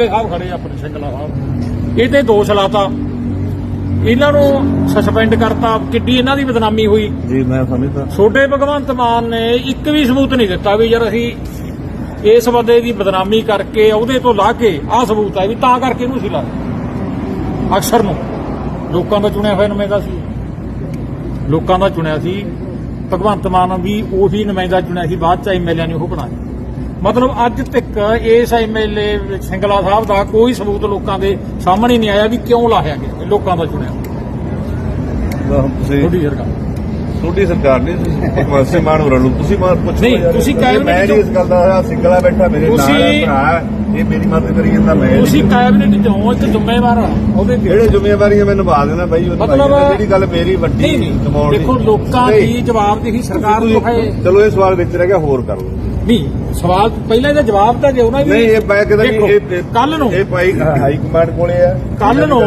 ਦੇ ਸਾਹਿਬ ਖੜੇ ਆ ਆਪਣੇ ਸਿੰਗਲਾ ਸਾਹਿਬ। ਇਹ ਤੇ ਦੋਸ਼ ਲਾਤਾ। ਇਹਨਾਂ ਨੂੰ ਸਸਪੈਂਡ ਕਰਤਾ। ਕਿੱਡੀ ਇਹਨਾਂ ਦੀ ਬਦਨਾਮੀ ਹੋਈ। ਜੀ ਮੈਂ ਸਮਝਦਾ। ਛੋਟੇ ਭਗਵੰਤ ਮਾਨ ਨੇ ਇੱਕ ਵੀ ਸਬੂਤ ਨਹੀਂ ਦਿੱਤਾ ਵੀ ਯਾਰ ਅਸੀਂ ਇਸ ਬੰਦੇ ਦੀ ਬਦਨਾਮੀ ਕਰਕੇ ਉਹਦੇ ਤੋਂ ਲਾ ਕੇ ਆਹ ਸਬੂਤ ਹੈ ਵੀ ਤਾਂ ਕਰਕੇ ਇਹਨੂੰ ਸੀ ਲਾ ਅਕਸਰ ਨੂੰ। ਲੋਕਾਂ ਦਾ ਚੁਣਿਆ ਹੋਇਆ ਨੁਮਾਇੰਦਾ ਸੀ। ਲੋਕਾਂ ਦਾ ਚੁਣਿਆ ਸੀ। ਭਗਵੰਤ ਮਾਨ ਵੀ ਉਹੀ ਨੁਮਾਇੰਦਾ ਚੁਣਿਆ ਸੀ। ਬਾਅਦ ਚ ਐਮਐਲਏ ਨੇ ਉਹ ਬਣਾਇਆ। ਮਤਲਬ ਅੱਜ ਤੱਕ ਇਸ ਐਮਐਲਏ ਸਿੰਗਲਾ ਸਾਹਿਬ ਦਾ ਕੋਈ ਸਬੂਤ ਲੋਕਾਂ ਦੇ ਸਾਹਮਣੇ ਨਹੀਂ ਆਇਆ ਵੀ ਕਿਉਂ ਲਾਇਆ ਗਿਆ ਲੋਕਾਂ ਦਾ ਚੁਣਿਆ ਸਰਕਾਰ ਤੁਹਾਡੀ ਸਰਕਾਰ ਨਹੀਂ ਤੁਸੀਂ ਭਗਵੰਤ ਸਿੰਘ ਮਾਨ ਹੋਰਾਂ ਨੂੰ ਤੁਸੀਂ ਮਾਨ ਪੁੱਛੋ ਨਹੀਂ। ਤੁਸੀਂ cabinet ਮੈਂ ਨਹੀਂ ਇਸ ਗੱਲ ਦਾ ਸਿੰਗਲਾ ਬੈਠਾ ਮੇਰੇ ਨਾਲ ਭਰਾ ਇਹ ਮੇਰੀ ਮਦਦ ਕਰੀ ਜਾਂਦਾ ਮੈਂ ਤੁਸੀਂ ਨਹੀਂ। ਕੈਬਨਿਟ ਚੋਂ ਇੱਕ ਜ਼ਿੰਮੇਵਾਰ ਆ ਉਹਦੇ ਜਿਹੜੇ ਜ਼ਿੰਮੇਵਾਰੀਆਂ ਮੈਨੂੰ ਨਿਭਾ ਦੇਣਾ ਬਾਈ ਉਹ। ਜਿਹੜੀ ਗੱਲ ਮੇਰੀ ਵੱਡੀ ਕਮਾਉਣ ਦੀ ਦੇਖੋ ਲੋਕਾਂ ਦੀ ਜਵਾਬਦੇਹੀ ਸਰਕਾਰ ਤੋਂ ਹੈ ਚਲੋ ਇਹ ਸਵਾਲ ਵਿੱਚ ਰਹਿ ਗਿਆ ਹੋਰ ਕਰ ਲਓ ਨਹੀਂ ਸਵਾਲ ਪਹਿਲਾਂ ਇਹਦਾ ਜਵਾਬ ਤਾਂ ਦਿਓ ਨਾ ਵੀ ਨਹੀਂ ਇਹ ਮੈਂ ਕਹਿੰਦਾ ਵੀ ਇਹ ਕੱਲ ਨੂੰ। ਇਹ ਭਾਈ ਹਾਈ ਕਮਾਂਡ ਕੋਲੇ ਆ। ਕੱਲ ਨੂੰ